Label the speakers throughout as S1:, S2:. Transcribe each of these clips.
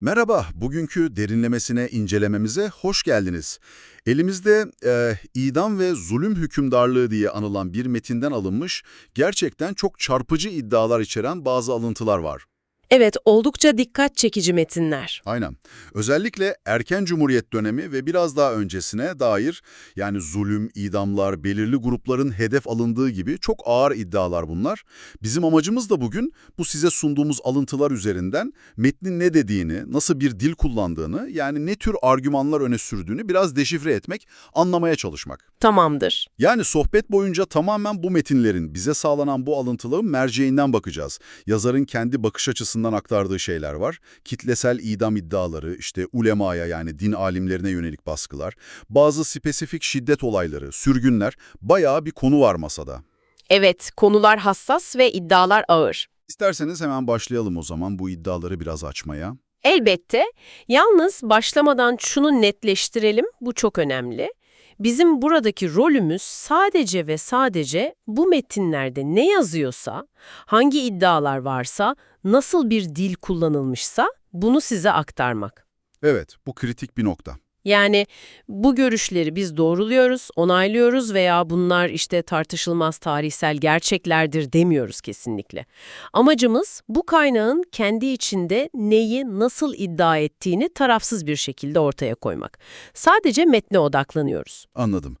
S1: Merhaba, bugünkü derinlemesine incelememize hoş geldiniz. Elimizde e, idam ve zulüm hükümdarlığı diye anılan bir metinden alınmış, gerçekten çok çarpıcı iddialar içeren bazı alıntılar var.
S2: Evet, oldukça dikkat çekici metinler.
S1: Aynen. Özellikle erken cumhuriyet dönemi ve biraz daha öncesine dair yani zulüm, idamlar, belirli grupların hedef alındığı gibi çok ağır iddialar bunlar. Bizim amacımız da bugün bu size sunduğumuz alıntılar üzerinden metnin ne dediğini, nasıl bir dil kullandığını yani ne tür argümanlar öne sürdüğünü biraz deşifre etmek, anlamaya çalışmak.
S2: Tamamdır.
S1: Yani sohbet boyunca tamamen bu metinlerin bize sağlanan bu alıntıların merceğinden bakacağız. Yazarın kendi bakış açısından aktardığı şeyler var. Kitlesel idam iddiaları, işte ulemaya yani din alimlerine yönelik baskılar, bazı spesifik şiddet olayları, sürgünler, bayağı bir konu var masada.
S2: Evet, konular hassas ve iddialar ağır.
S1: İsterseniz hemen başlayalım o zaman bu iddiaları biraz açmaya.
S2: Elbette. Yalnız başlamadan şunu netleştirelim, bu çok önemli. Bizim buradaki rolümüz sadece ve sadece bu metinlerde ne yazıyorsa, hangi iddialar varsa, nasıl bir dil kullanılmışsa bunu size aktarmak.
S1: Evet, bu kritik bir nokta.
S2: Yani bu görüşleri biz doğruluyoruz, onaylıyoruz veya bunlar işte tartışılmaz tarihsel gerçeklerdir demiyoruz kesinlikle. Amacımız bu kaynağın kendi içinde neyi nasıl iddia ettiğini tarafsız bir şekilde ortaya koymak. Sadece metne odaklanıyoruz.
S1: Anladım.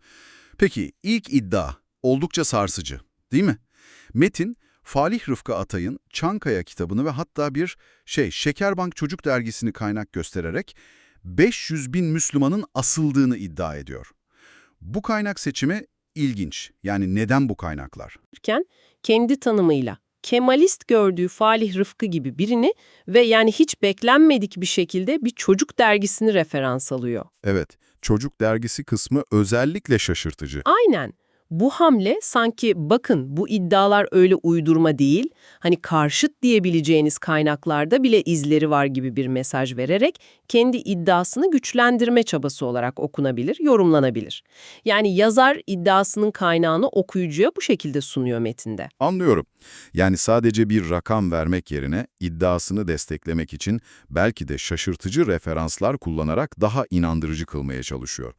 S1: Peki ilk iddia oldukça sarsıcı, değil mi? Metin, Falih Rıfkı Atay'ın Çankaya kitabını ve hatta bir şey Şekerbank Çocuk Dergisi'ni kaynak göstererek 500 bin Müslümanın asıldığını iddia ediyor. Bu kaynak seçimi ilginç. Yani neden bu kaynaklar?
S2: Kendi tanımıyla Kemalist gördüğü Falih Rıfkı gibi birini ve yani hiç beklenmedik bir şekilde bir çocuk dergisini referans alıyor.
S1: Evet, Çocuk Dergisi kısmı özellikle şaşırtıcı.
S2: Aynen. Bu hamle sanki bakın bu iddialar öyle uydurma değil, hani karşıt diyebileceğiniz kaynaklarda bile izleri var gibi bir mesaj vererek kendi iddiasını güçlendirme çabası olarak okunabilir, yorumlanabilir. Yani yazar iddiasının kaynağını okuyucuya bu şekilde sunuyor metinde.
S1: Anlıyorum. Yani sadece bir rakam vermek yerine iddiasını desteklemek için belki de şaşırtıcı referanslar kullanarak daha inandırıcı kılmaya çalışıyor.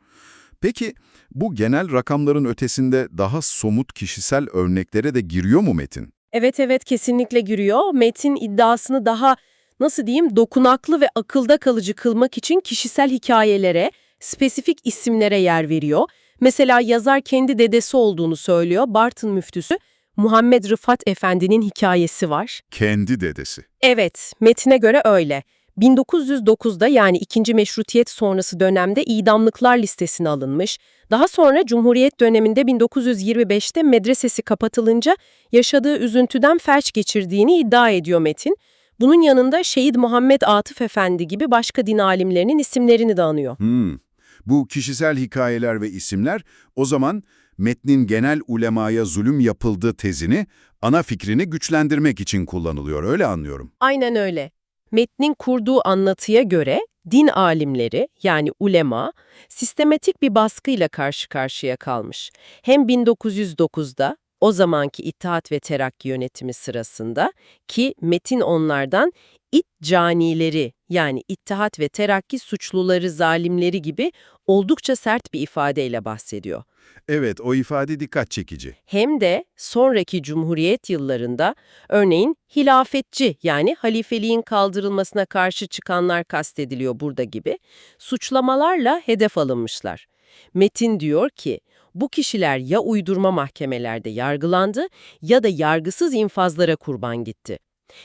S1: Peki bu genel rakamların ötesinde daha somut kişisel örneklere de giriyor mu Metin?
S2: Evet evet kesinlikle giriyor. Metin iddiasını daha nasıl diyeyim dokunaklı ve akılda kalıcı kılmak için kişisel hikayelere, spesifik isimlere yer veriyor. Mesela yazar kendi dedesi olduğunu söylüyor. Bartın müftüsü Muhammed Rıfat Efendi'nin hikayesi var.
S1: Kendi dedesi.
S2: Evet, metine göre öyle. 1909'da yani ikinci meşrutiyet sonrası dönemde idamlıklar listesine alınmış. Daha sonra Cumhuriyet döneminde 1925'te medresesi kapatılınca yaşadığı üzüntüden felç geçirdiğini iddia ediyor Metin. Bunun yanında Şehit Muhammed Atıf Efendi gibi başka din alimlerinin isimlerini de anıyor.
S1: Hmm. Bu kişisel hikayeler ve isimler o zaman metnin genel ulemaya zulüm yapıldığı tezini, ana fikrini güçlendirmek için kullanılıyor, öyle anlıyorum.
S2: Aynen öyle. Metnin kurduğu anlatıya göre din alimleri yani ulema sistematik bir baskıyla karşı karşıya kalmış. Hem 1909'da o zamanki İttihat ve Terakki yönetimi sırasında ki metin onlardan it canileri yani İttihat ve Terakki suçluları, zalimleri gibi oldukça sert bir ifadeyle bahsediyor.
S1: Evet, o ifade dikkat çekici.
S2: Hem de sonraki Cumhuriyet yıllarında örneğin hilafetçi yani halifeliğin kaldırılmasına karşı çıkanlar kastediliyor burada gibi suçlamalarla hedef alınmışlar. Metin diyor ki bu kişiler ya uydurma mahkemelerde yargılandı ya da yargısız infazlara kurban gitti.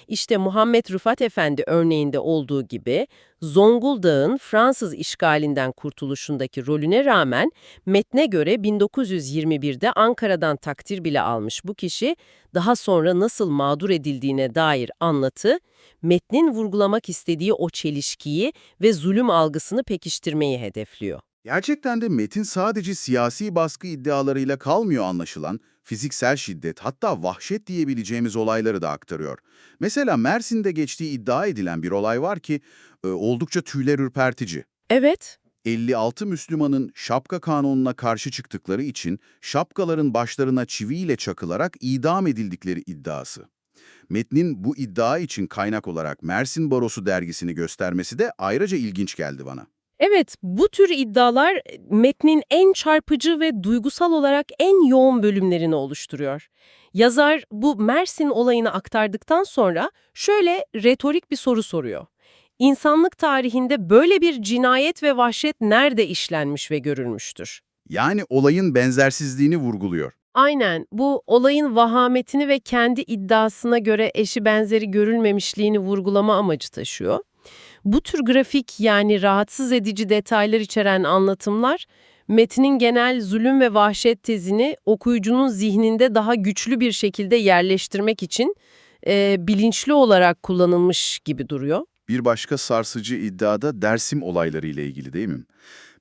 S2: İşte Muhammed Rıfat Efendi örneğinde olduğu gibi Zonguldak'ın Fransız işgalinden kurtuluşundaki rolüne rağmen metne göre 1921'de Ankara'dan takdir bile almış bu kişi daha sonra nasıl mağdur edildiğine dair anlatı, metnin vurgulamak istediği o çelişkiyi ve zulüm algısını pekiştirmeyi hedefliyor.
S1: Gerçekten de metin sadece siyasi baskı iddialarıyla kalmıyor anlaşılan, fiziksel şiddet hatta vahşet diyebileceğimiz olayları da aktarıyor. Mesela Mersin'de geçtiği iddia edilen bir olay var ki e, oldukça tüyler ürpertici.
S2: Evet,
S1: 56 Müslümanın şapka kanununa karşı çıktıkları için şapkaların başlarına çiviyle çakılarak idam edildikleri iddiası.
S3: Metnin bu iddia için kaynak olarak Mersin Barosu dergisini göstermesi de ayrıca ilginç geldi bana.
S2: Evet, bu tür iddialar e, metnin en çarpıcı ve duygusal olarak en yoğun bölümlerini oluşturuyor. Yazar bu Mersin olayını aktardıktan sonra şöyle retorik bir soru soruyor. İnsanlık tarihinde böyle bir cinayet ve vahşet nerede işlenmiş ve görülmüştür?
S3: Yani olayın benzersizliğini vurguluyor.
S2: Aynen, bu olayın vahametini ve kendi iddiasına göre eşi benzeri görülmemişliğini vurgulama amacı taşıyor. Bu tür grafik yani rahatsız edici detaylar içeren anlatımlar, metnin genel zulüm ve vahşet tezini okuyucunun zihninde daha güçlü bir şekilde yerleştirmek için e, bilinçli olarak kullanılmış gibi duruyor.
S3: Bir başka sarsıcı iddia da Dersim olayları ile ilgili değil mi?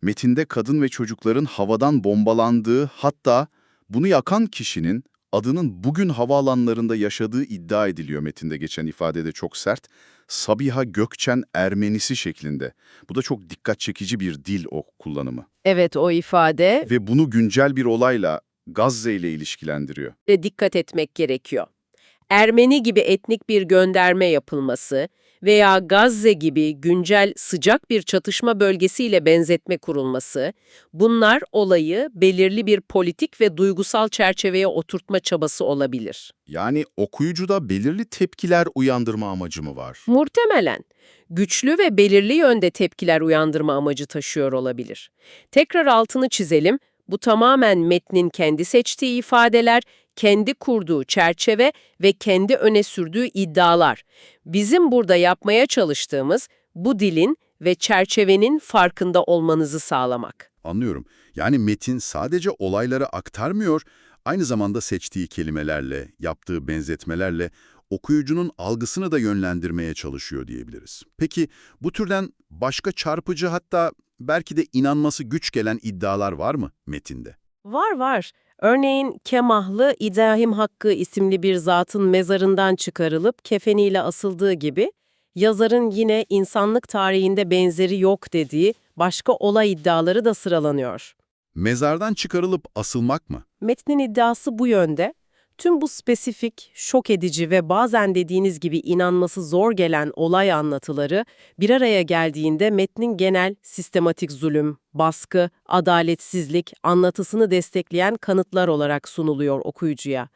S3: Metinde kadın ve çocukların havadan bombalandığı hatta bunu yakan kişinin adının bugün havaalanlarında yaşadığı iddia ediliyor metinde geçen ifadede çok sert. Sabiha Gökçen Ermenisi şeklinde. Bu da çok dikkat çekici bir dil o kullanımı.
S2: Evet o ifade
S3: Ve bunu güncel bir olayla Gazze ile ilişkilendiriyor.
S2: de dikkat etmek gerekiyor. Ermeni gibi etnik bir gönderme yapılması veya Gazze gibi güncel sıcak bir çatışma bölgesiyle benzetme kurulması, bunlar olayı belirli bir politik ve duygusal çerçeveye oturtma çabası olabilir.
S3: Yani okuyucuda belirli tepkiler uyandırma amacı mı var?
S2: Muhtemelen güçlü ve belirli yönde tepkiler uyandırma amacı taşıyor olabilir. Tekrar altını çizelim, bu tamamen metnin kendi seçtiği ifadeler, kendi kurduğu çerçeve ve kendi öne sürdüğü iddialar. Bizim burada yapmaya çalıştığımız bu dilin ve çerçevenin farkında olmanızı sağlamak.
S1: Anlıyorum. Yani metin sadece olayları aktarmıyor, aynı zamanda seçtiği kelimelerle, yaptığı benzetmelerle okuyucunun algısını da yönlendirmeye çalışıyor diyebiliriz. Peki bu türden başka çarpıcı hatta belki de inanması güç gelen iddialar var mı metinde?
S2: Var var. Örneğin Kemahlı İbrahim Hakkı isimli bir zatın mezarından çıkarılıp kefeniyle asıldığı gibi, yazarın yine insanlık tarihinde benzeri yok dediği başka olay iddiaları da sıralanıyor.
S1: Mezardan çıkarılıp asılmak mı?
S2: Metnin iddiası bu yönde. Tüm bu spesifik, şok edici ve bazen dediğiniz gibi inanması zor gelen olay anlatıları bir araya geldiğinde metnin genel sistematik zulüm, baskı, adaletsizlik anlatısını destekleyen kanıtlar olarak sunuluyor okuyucuya.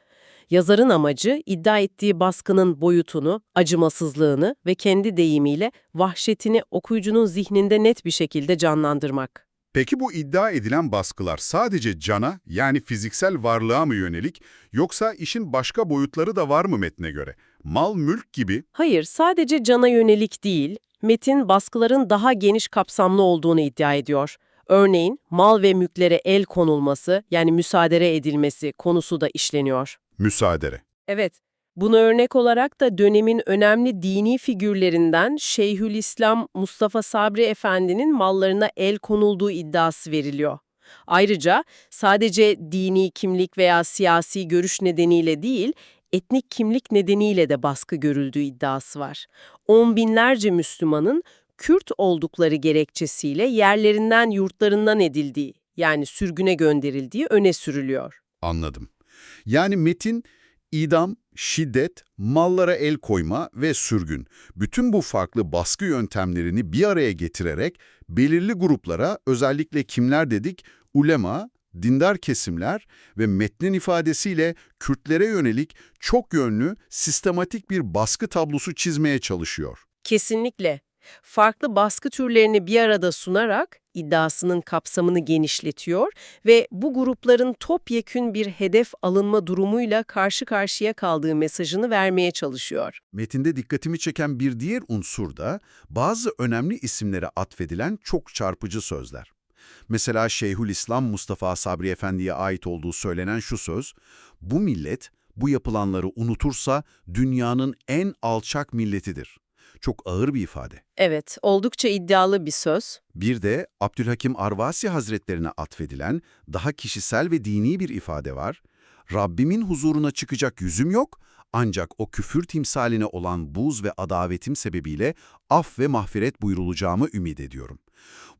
S2: Yazarın amacı iddia ettiği baskının boyutunu, acımasızlığını ve kendi deyimiyle vahşetini okuyucunun zihninde net bir şekilde canlandırmak.
S4: Peki bu iddia edilen baskılar sadece cana yani fiziksel varlığa mı yönelik yoksa işin başka boyutları da var mı metne göre? Mal, mülk gibi
S2: Hayır, sadece cana yönelik değil, metin baskıların daha geniş kapsamlı olduğunu iddia ediyor. Örneğin mal ve mülklere el konulması yani müsaade edilmesi konusu da işleniyor.
S4: müsaade.
S2: Evet, buna örnek olarak da dönemin önemli dini figürlerinden Şeyhülislam Mustafa Sabri Efendi'nin mallarına el konulduğu iddiası veriliyor. Ayrıca sadece dini kimlik veya siyasi görüş nedeniyle değil, etnik kimlik nedeniyle de baskı görüldüğü iddiası var. On binlerce Müslümanın Kürt oldukları gerekçesiyle yerlerinden yurtlarından edildiği, yani sürgüne gönderildiği öne sürülüyor.
S1: Anladım. Yani metin, idam, şiddet, mallara el koyma ve sürgün. Bütün bu farklı baskı yöntemlerini bir araya getirerek belirli gruplara, özellikle kimler dedik, ulema, dindar kesimler ve metnin ifadesiyle Kürtlere yönelik çok yönlü, sistematik bir baskı tablosu çizmeye çalışıyor.
S2: Kesinlikle. Farklı baskı türlerini bir arada sunarak iddiasının kapsamını genişletiyor ve bu grupların topyekün bir hedef alınma durumuyla karşı karşıya kaldığı mesajını vermeye çalışıyor.
S1: Metinde dikkatimi çeken bir diğer unsur da bazı önemli isimlere atfedilen çok çarpıcı sözler. Mesela Şeyhülislam Mustafa Sabri Efendi'ye ait olduğu söylenen şu söz, bu millet bu yapılanları unutursa dünyanın en alçak milletidir. Çok ağır bir ifade.
S2: Evet, oldukça iddialı bir söz.
S1: Bir de Abdülhakim Arvasi Hazretlerine atfedilen daha kişisel ve dini bir ifade var. Rabbimin huzuruna çıkacak yüzüm yok ancak o küfür timsaline olan buz ve adavetim sebebiyle af ve mahfiret buyurulacağımı ümit ediyorum.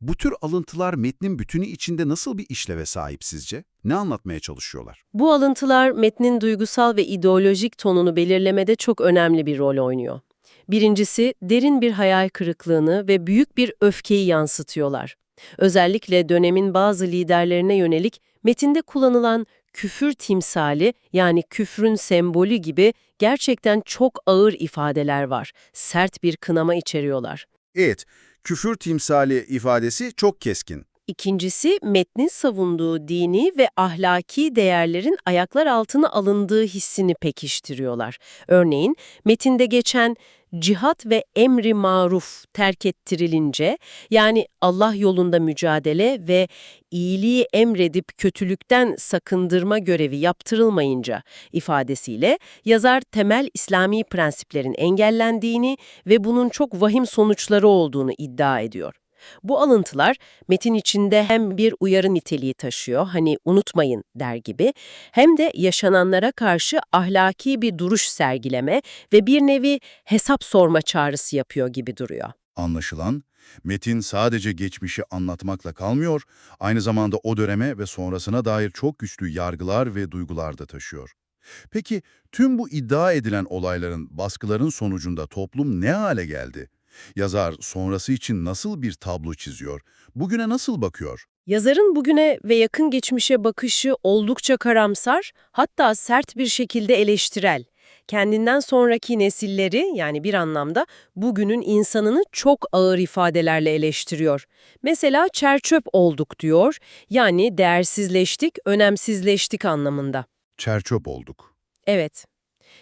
S1: Bu tür alıntılar metnin bütünü içinde nasıl bir işleve sahip sizce? Ne anlatmaya çalışıyorlar?
S2: Bu alıntılar metnin duygusal ve ideolojik tonunu belirlemede çok önemli bir rol oynuyor. Birincisi, derin bir hayal kırıklığını ve büyük bir öfkeyi yansıtıyorlar. Özellikle dönemin bazı liderlerine yönelik metinde kullanılan küfür timsali yani küfrün sembolü gibi gerçekten çok ağır ifadeler var. Sert bir kınama içeriyorlar.
S1: Evet, küfür timsali ifadesi çok keskin.
S2: İkincisi, metnin savunduğu dini ve ahlaki değerlerin ayaklar altına alındığı hissini pekiştiriyorlar. Örneğin, metinde geçen cihat ve emri maruf terk ettirilince, yani Allah yolunda mücadele ve iyiliği emredip kötülükten sakındırma görevi yaptırılmayınca ifadesiyle yazar temel İslami prensiplerin engellendiğini ve bunun çok vahim sonuçları olduğunu iddia ediyor. Bu alıntılar metin içinde hem bir uyarı niteliği taşıyor, hani unutmayın der gibi, hem de yaşananlara karşı ahlaki bir duruş sergileme ve bir nevi hesap sorma çağrısı yapıyor gibi duruyor.
S1: Anlaşılan, metin sadece geçmişi anlatmakla kalmıyor, aynı zamanda o döneme ve sonrasına dair çok güçlü yargılar ve duygular da taşıyor. Peki tüm bu iddia edilen olayların, baskıların sonucunda toplum ne hale geldi? Yazar sonrası için nasıl bir tablo çiziyor? Bugüne nasıl bakıyor?
S2: Yazarın bugüne ve yakın geçmişe bakışı oldukça karamsar, hatta sert bir şekilde eleştirel. Kendinden sonraki nesilleri yani bir anlamda bugünün insanını çok ağır ifadelerle eleştiriyor. Mesela çerçöp olduk diyor, yani değersizleştik, önemsizleştik anlamında.
S1: Çerçöp olduk.
S2: Evet.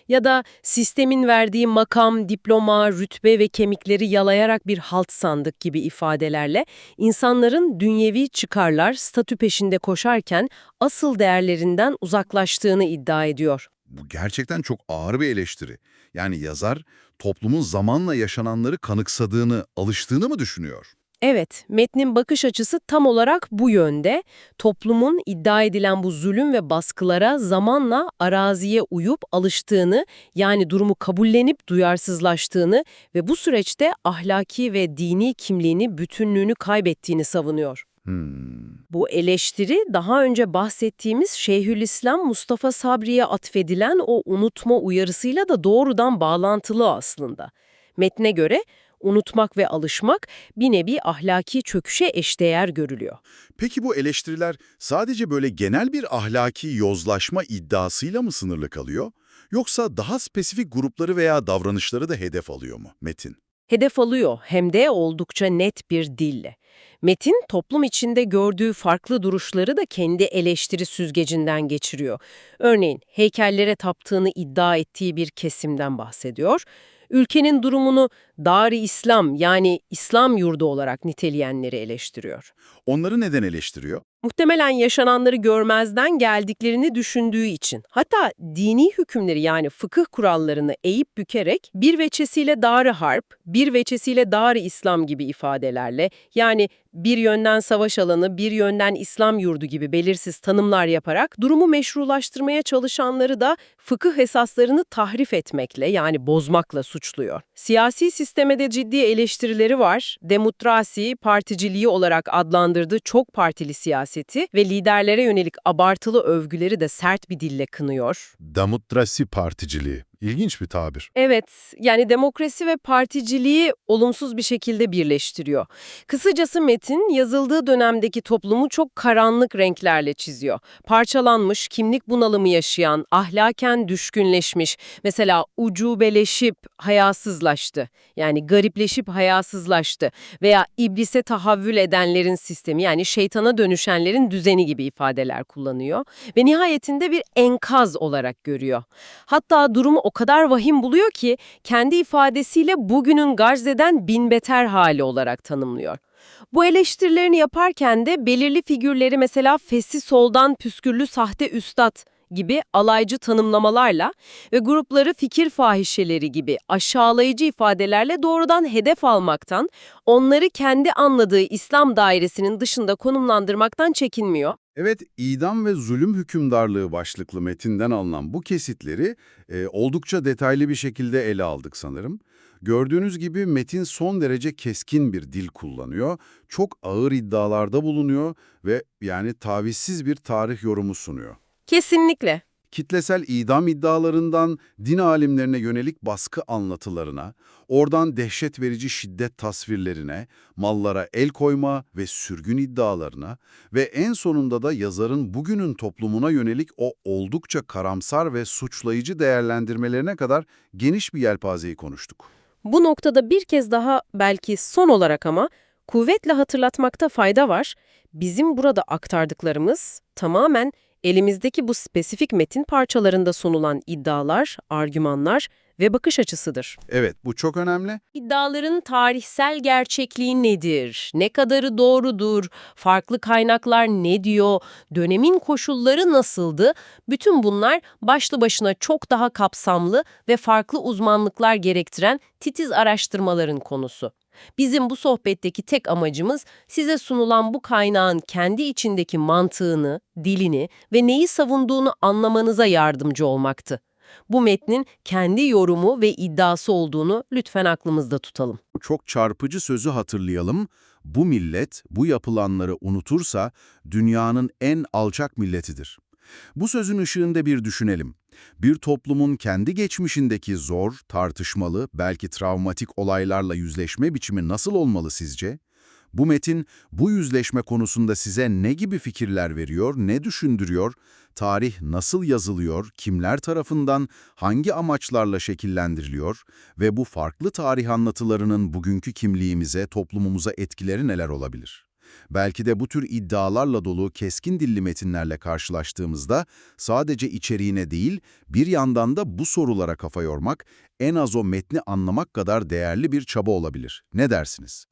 S2: Ya da sistemin verdiği makam, diploma, rütbe ve kemikleri yalayarak bir halt sandık gibi ifadelerle insanların dünyevi çıkarlar, statü peşinde koşarken asıl değerlerinden uzaklaştığını iddia ediyor.
S1: Bu gerçekten çok ağır bir eleştiri. Yani yazar toplumun zamanla yaşananları kanıksadığını, alıştığını mı düşünüyor?
S2: Evet, metnin bakış açısı tam olarak bu yönde. Toplumun iddia edilen bu zulüm ve baskılara zamanla araziye uyup alıştığını, yani durumu kabullenip duyarsızlaştığını ve bu süreçte ahlaki ve dini kimliğini, bütünlüğünü kaybettiğini savunuyor.
S1: Hmm.
S2: Bu eleştiri daha önce bahsettiğimiz Şeyhülislam Mustafa Sabri'ye atfedilen o unutma uyarısıyla da doğrudan bağlantılı aslında. Metne göre unutmak ve alışmak bir nevi ahlaki çöküşe eşdeğer görülüyor.
S1: Peki bu eleştiriler sadece böyle genel bir ahlaki yozlaşma iddiasıyla mı sınırlı kalıyor? Yoksa daha spesifik grupları veya davranışları da hedef alıyor mu Metin?
S2: Hedef alıyor hem de oldukça net bir dille. Metin toplum içinde gördüğü farklı duruşları da kendi eleştiri süzgecinden geçiriyor. Örneğin heykellere taptığını iddia ettiği bir kesimden bahsediyor. Ülkenin durumunu Dar-ı İslam yani İslam yurdu olarak niteleyenleri eleştiriyor.
S1: Onları neden eleştiriyor?
S2: Muhtemelen yaşananları görmezden geldiklerini düşündüğü için. Hatta dini hükümleri yani fıkıh kurallarını eğip bükerek bir veçesiyle dar harp, bir veçesiyle dar İslam gibi ifadelerle yani bir yönden savaş alanı, bir yönden İslam yurdu gibi belirsiz tanımlar yaparak durumu meşrulaştırmaya çalışanları da fıkıh esaslarını tahrif etmekle yani bozmakla suçluyor. Siyasi sisteme de ciddi eleştirileri var. Demokrasi, particiliği olarak adlandırdığı çok partili siyaseti ve liderlere yönelik abartılı övgüleri de sert bir dille kınıyor.
S4: Demokrasi particiliği. İlginç bir tabir.
S2: Evet, yani demokrasi ve particiliği olumsuz bir şekilde birleştiriyor. Kısacası metin yazıldığı dönemdeki toplumu çok karanlık renklerle çiziyor. Parçalanmış, kimlik bunalımı yaşayan, ahlaken düşkünleşmiş, mesela ucubeleşip hayasızlaştı. Yani garipleşip hayasızlaştı veya iblise tahavvül edenlerin sistemi yani şeytana dönüşenlerin düzeni gibi ifadeler kullanıyor ve nihayetinde bir enkaz olarak görüyor. Hatta durumu o kadar vahim buluyor ki kendi ifadesiyle bugünün Gazze'den bin beter hali olarak tanımlıyor. Bu eleştirilerini yaparken de belirli figürleri mesela Fessi Sol'dan püskürlü sahte üstad gibi alaycı tanımlamalarla ve grupları fikir fahişeleri gibi aşağılayıcı ifadelerle doğrudan hedef almaktan, onları kendi anladığı İslam dairesinin dışında konumlandırmaktan çekinmiyor.
S1: Evet, idam ve zulüm hükümdarlığı başlıklı metinden alınan bu kesitleri e, oldukça detaylı bir şekilde ele aldık sanırım. Gördüğünüz gibi metin son derece keskin bir dil kullanıyor, çok ağır iddialarda bulunuyor ve yani tavizsiz bir tarih yorumu sunuyor.
S2: Kesinlikle.
S1: Kitlesel idam iddialarından din alimlerine yönelik baskı anlatılarına, oradan dehşet verici şiddet tasvirlerine, mallara el koyma ve sürgün iddialarına ve en sonunda da yazarın bugünün toplumuna yönelik o oldukça karamsar ve suçlayıcı değerlendirmelerine kadar geniş bir yelpazeyi konuştuk.
S2: Bu noktada bir kez daha belki son olarak ama kuvvetle hatırlatmakta fayda var. Bizim burada aktardıklarımız tamamen elimizdeki bu spesifik metin parçalarında sunulan iddialar, argümanlar ve bakış açısıdır.
S1: Evet, bu çok önemli.
S2: İddiaların tarihsel gerçekliği nedir? Ne kadarı doğrudur? Farklı kaynaklar ne diyor? Dönemin koşulları nasıldı? Bütün bunlar başlı başına çok daha kapsamlı ve farklı uzmanlıklar gerektiren titiz araştırmaların konusu. Bizim bu sohbetteki tek amacımız size sunulan bu kaynağın kendi içindeki mantığını, dilini ve neyi savunduğunu anlamanıza yardımcı olmaktı. Bu metnin kendi yorumu ve iddiası olduğunu lütfen aklımızda tutalım.
S1: Çok çarpıcı sözü hatırlayalım. Bu millet bu yapılanları unutursa dünyanın en alçak milletidir. Bu sözün ışığında bir düşünelim. Bir toplumun kendi geçmişindeki zor, tartışmalı, belki travmatik olaylarla yüzleşme biçimi nasıl olmalı sizce? Bu metin bu yüzleşme konusunda size ne gibi fikirler veriyor, ne düşündürüyor? Tarih nasıl yazılıyor, kimler tarafından, hangi amaçlarla şekillendiriliyor ve bu farklı tarih anlatılarının bugünkü kimliğimize, toplumumuza etkileri neler olabilir? Belki de bu tür iddialarla dolu keskin dilli metinlerle karşılaştığımızda sadece içeriğine değil, bir yandan da bu sorulara kafa yormak, en az o metni anlamak kadar değerli bir çaba olabilir. Ne dersiniz?